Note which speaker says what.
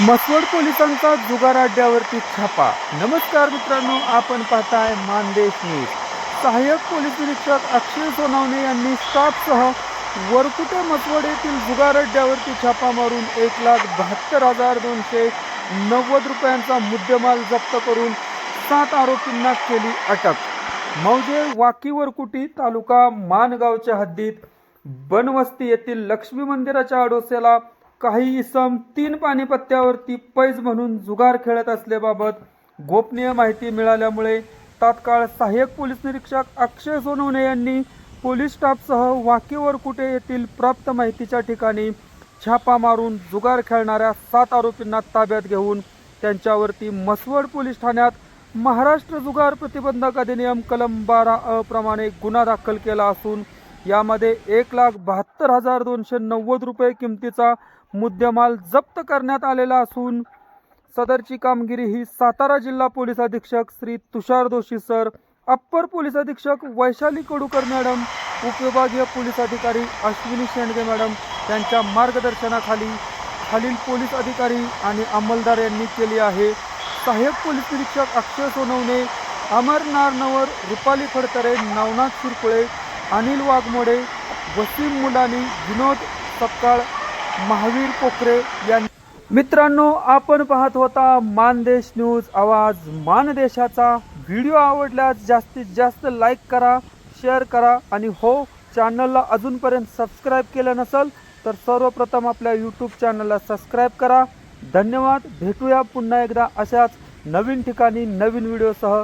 Speaker 1: मसवड पोलिसांचा जुगार अड्ड्यावरती छापा. नमस्कार मित्रांनो आपण पाहताय मानदेश न्यूज. सहाय्यक पोलीस निरीक्षक अक्षय सोनावणे यांनी स्टाफसह वरकुटे मसवड येथील जुगार अड्ड्यावरती छापा मारून एक लाख बहात्तर हजार दोनशे नव्वद रुपयांचा मुद्देमाल जप्त करून सात आरोपींना केली अटक. मौजे वाकी वरकुटी तालुका मानगावच्या हद्दीत बनवस्ती येथील लक्ष्मी मंदिराच्या अडोस्याला काही इसम तीन पाणीपत्त्यावरती पैज म्हणून जुगार खेळत असल्याबाबत गोपनीय माहिती मिळाल्यामुळे तात्काळ सहाय्यक पोलीस निरीक्षक अक्षय सोनवणे यांनी पोलीस स्टाफसह वाकीवर कुठे येथील प्राप्त माहितीच्या ठिकाणी छापा मारून जुगार खेळणाऱ्या सात आरोपींना ताब्यात घेऊन त्यांच्यावरती मसवड पोलीस ठाण्यात महाराष्ट्र जुगार प्रतिबंधक अधिनियम कलम बारा अ प्रमाणे गुन्हा दाखल केला असून यामध्ये एक लाख बहात्तर हजार दोनशे नव्वद रुपये किमतीचा मुद्देमाल जप्त करण्यात आलेला असून सदरची कामगिरी ही सातारा जिल्हा पोलीस अधीक्षक Shri Tushar Doshi sir upper police अधीक्षक वैशाली कडूकर मॅडम उपविभागीय पोलीस अधिकारी अश्विनी शेंडगे मॅडम यांच्या मार्गदर्शनाखाली खालील पोलीस अधिकारी आणि अंमलदार यांनी केली आहे. सहाय्यक पोलीस निरीक्षक अक्षय सोनवणे अमर नारनवर रुपाली फडतरे नवनाथ शिरकुळे अनिल वाघमोडे वसीम मुलानी विनोद सपकाळ महावीर पोखरे यांनी मित्रांनो आपण पाहत होता मानदेश न्यूज आवाज. मानदेशाचा व्हिडिओ आवडल्यास जास्तीत जास्त लाईक करा शेअर करा आणि हो चॅनलला अजूनपर्यंत सबस्क्राईब केलं नसेल तर सर्वप्रथम आपल्या यूट्यूब चॅनलला सबस्क्राईब करा. धन्यवाद. भेटूया पुन्हा एकदा अशाच नवीन ठिकाणी नवीन व्हिडिओसह.